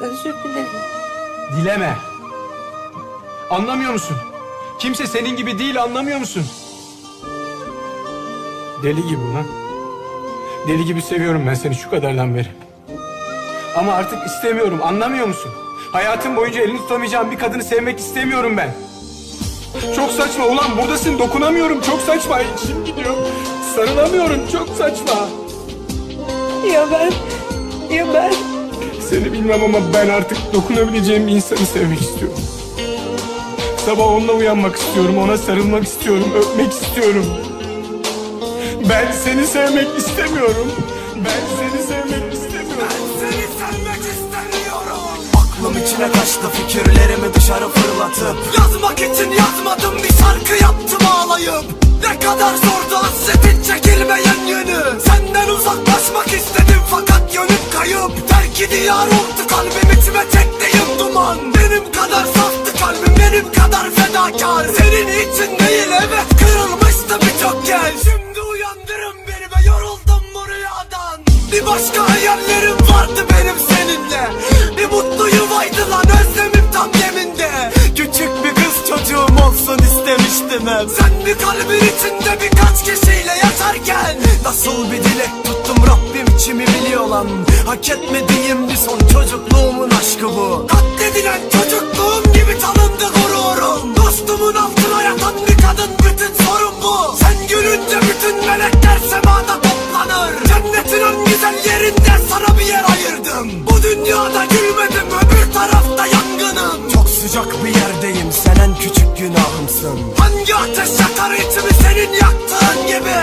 Özür dilerim. Dileme. Anlamıyor musun? Kimse senin gibi değil anlamıyor musun? Deli gibi lan. Deli gibi seviyorum ben seni şu kadardan beri. Ama artık istemiyorum anlamıyor musun? Hayatım boyunca elini tutamayacağım bir kadını sevmek istemiyorum ben. Çok saçma ulan buradasın dokunamıyorum çok saçma içim gidiyor. Sarılamıyorum çok saçma. Ya ben, ya ben. Seni bilmem ama ben artık dokunabileceğim bir insanı sevmek istiyorum. Sabah onunla uyanmak istiyorum, ona sarılmak istiyorum, öpmek istiyorum. Ben seni sevmek istemiyorum. Ben seni sevmek istemiyorum. Seni sevmek istemiyorum Aklım içine kaçtı fikirlerimi dışarı fırlatıp Yazmak için yazmadım bir şarkı yaptım ağlayıp Ne kadar zordu hasretin çekilmeyen yönü oldu kalbim içime çektiğim duman. Benim kadar saftı kalbim benim kadar fedakar. Senin için değil evet kırılmıştı birçok kez Şimdi uyandırın beni ve yoruldum bu rüyadan. Bir başka hayallerim vardı benim seninle. Bir mutlu yuvaydı lan özlemim tam yeminde Küçük bir kız çocuğum olsun istemiştim hep Sen bir kalbin içinde birkaç kişiyle yaşarken Nasıl bir dilek tuttum Rabbim içimi biliyor lan Hak etmediğim bir son çocukluğumun aşkı bu. Katledilen çocukluğum gibi çalındı gururum. Dostumun altına yatan bir kadın bütün sorun bu. Sen gülünce bütün melekler semada toplanır. Cennetin en güzel yerinde sana bir yer ayırdım. Bu dünyada gülmedim öbür tarafta yangınım. Çok sıcak bir yerdeyim sen en küçük günahımsın. Hangi ateş yakar içimi senin yaktığın gibi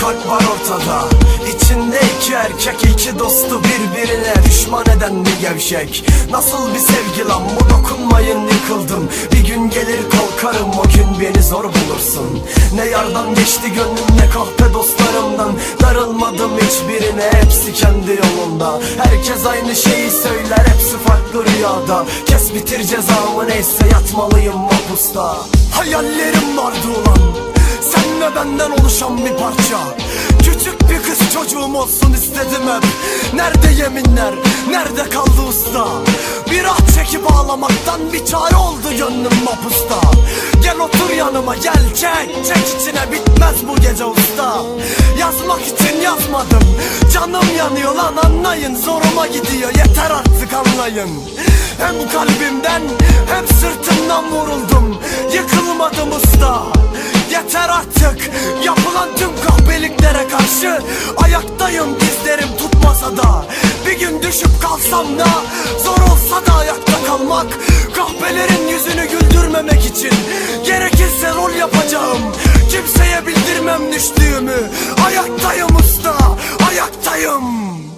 kalp var ortada. İçinde iki erkek iki dostu birbirine düşman eden bir gevşek. Nasıl bir sevgi lan? Bu dokunmayın yıkıldım. Bir gün gelir kalkarım o gün beni zor bulursun. Ne yardan geçti gönlüm ne kahpe dostlarımdan. Darılmadım hiçbirine hepsi kendi yolunda. Herkes aynı şeyi söyler hepsi farklı rüyada. Kes bitir cezamı neyse yatmalıyım mapusta. Hayallerim vardı ulan sen ve benden oluşan bir parça. Küçük bir kız çocuğum olsun istedim hep. Nerede yeminler, nerede kaldı usta? Bir ah çekip ağlamaktan bir çare oldu gönlüm mapusta. Gel otur yanıma gel çek, çek içine bitmez bu gece usta. Yazmak için yazmadım, canım yanıyor lan anlayın. Zoruma gidiyor yeter artık anlayın. Hem kalbimden hem sırtımdan vuruldum. Yıkılmadım usta Yeter artık. Yapılan tüm kahpeliklere karşı Ayaktayım dizlerim tutmasa da. Bir gün düşüp kalsam da Zor olsa da ayakta kalmak. Kahpelerin yüzünü güldürmemek için Gerekirse rol yapacağım. Kimseye bildirmem düştüğümü. Ayaktayım usta ayaktayım